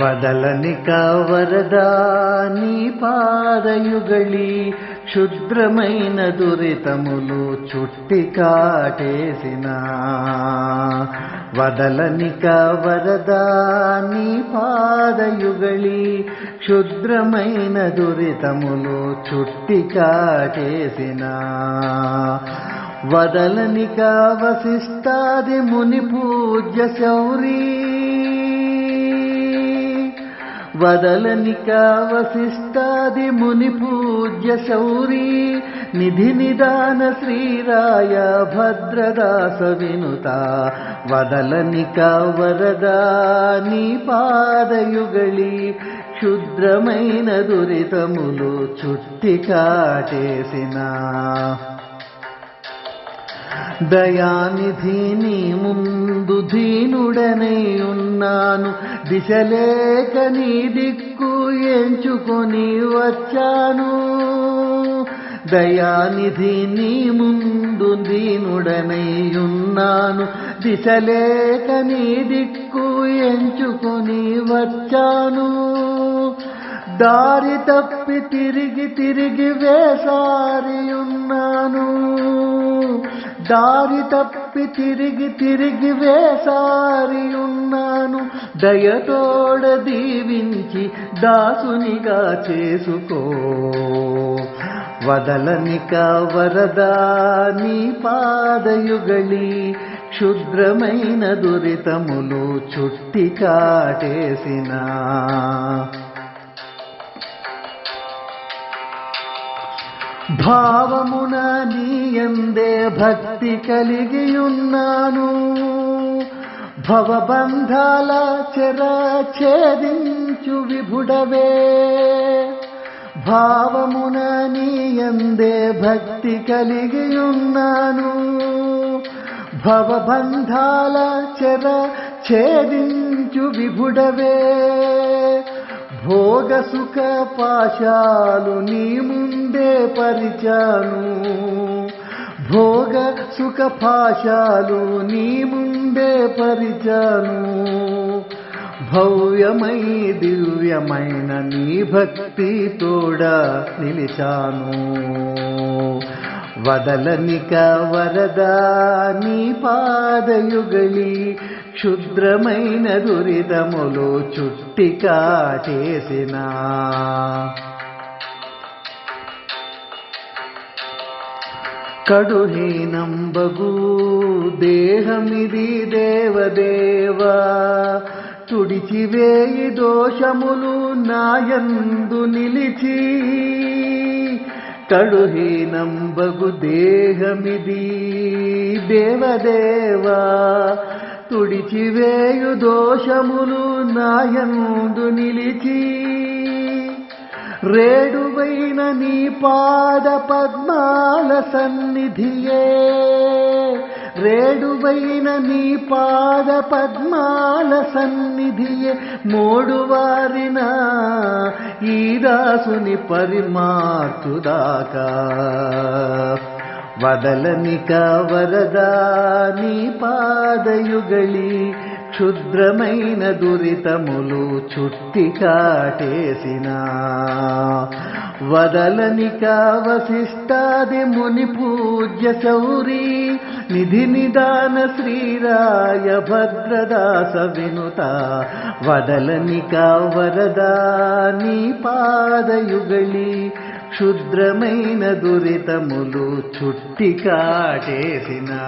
వదలని కావరదాని పాదయుగళి క్షుద్రమైన దురితములు చుట్టి కాటేసిన వదలని కవరదా పాదయుగళి క్షుద్రమైన దురితములు చుట్టి కాటేసిన వదలని వశిష్టాది ముని పూజ్య శౌరీ వదలనిక వశిష్టాది ముని పూజ్య శౌరీ నిధి నిదాన శ్రీరాయ భద్రదాస వినుత. వదలనిక వరదా నీ పాదయుగళి క్షుద్రమైన దురితములు చుట్టి కాటేసినా. దయానిధి నీ ముందు ధీనుడనే ఉన్నాను దిశలేక నీ దిక్కు ఎంచుకొని వచ్చాను. దయానిధి నీ ముందు దీనుడనై ఉన్నాను దిశలేక నీ దిక్కు ఎంచుకొని వచ్చాను. దారి తప్పి తిరిగి తిరిగి వేసారి ఉన్నాను దారి తప్పి తిరిగి తిరిగి వేసారి ఉన్నాను దయతోడ దీవించి దాసునిగా చేసుకో. వదలనిక వరదా నీ పాదయుగళి క్షుద్రమైన దురితములు చుట్టి కాటేసినా. భావమున నీయందే భక్తి కలిగియున్నాను. భవబంధాల చెర ఛేదించు విభుడవే. భావమున నీయందే భక్తి కలిగియున్నాను. భవబంధాల చెర ఛేదించు విభుడవే. భోగ సుఖ పాశాలు నీ ముందే పరిచాను. భోగ సుఖ పాశాలు నీ ముందే పరిచాను. భవ్యమై దివ్యమైన నీ భక్తి తోడ నిలిచాను. వదలనిక వరదా నీ పాదయుగళి క్షుద్రమైన దురితములు చుట్టి కాటేసిన కడుహీనంబగు దేహమిది దేవదేవా తుడిచివేయి దోషములు నాయందు నిలిచి. కడుహీనంబగు దేహమిది. దేవదేవా తుడిచివేయు దోషములు నాయందు నిలిచి. రేడువైన నీ పాద పద్మాల సన్నిధియే. రేడువైన నీ పాద పద్మాల సన్నిధియే మోడువారిన ఈ దాసుని పరిమార్చుదాకా వదలనిక వరదా నీ పాదయుగళి క్షుద్రమైన దురితములు చుట్టి కాటేసిన. వదలనిక వశిష్టాది ముని పూజ్య శౌరీ నిధి నిదాన శ్రీరాయ భద్రదాస వినుత. వదలనిక వరదా నీ పాదయుగళి క్షుద్రమైన దురితములు చుట్టి కాటేసినా.